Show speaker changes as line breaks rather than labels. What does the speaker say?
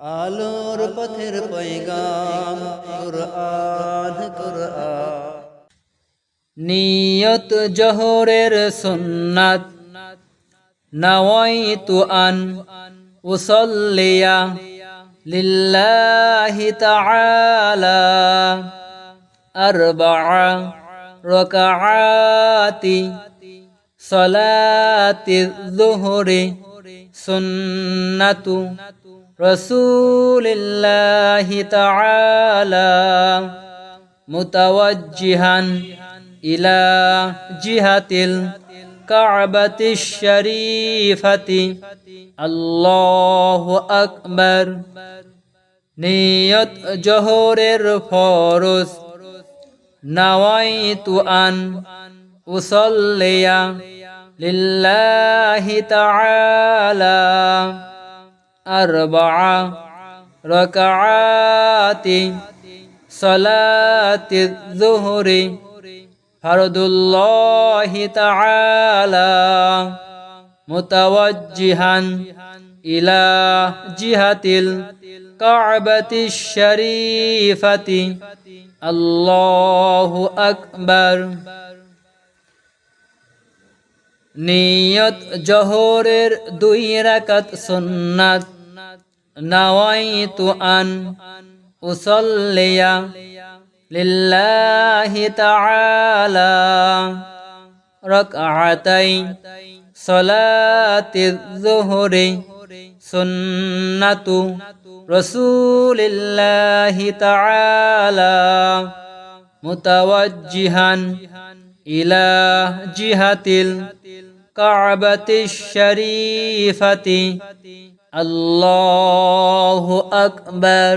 আলোর পথের পৈগাম কুরআন কুরআন।
নিয়ত জহরের সুন্নাত, নওয়াইতু আন উসল্লিয়া লিল্লাহি তাআলা আরবা'a রাকাআতি সালাতি যুহরি সুন্নাতু। রাসূলিল্লাহি তাআলা متوجها إلى جهة الكعبة الشريفة الله أكبر নিয়ত জোহরের ফরজ নাওয়াইতু আন উসল্লিয়া লিল্লাহি তাআলা أربع ركعات صلاة الظهر فرض الله تعالى متوجها إلى جهة الكعبة الشريفة. الله أكبر. নিয়ত জহরের দুই রাকাত সুন্নাত। নাওয়াইতু আন উসল্লিয়া লিল্লাহি তাআলা রাকআতাই সালাতি যুহরি সুন্নাতু রাসূলিল্লাহি তাআলা মুতাওয়াজ্জিহান ইলা জিহাতিল কাবাতিশ শরীফাতি। আল্লাহু আকবার।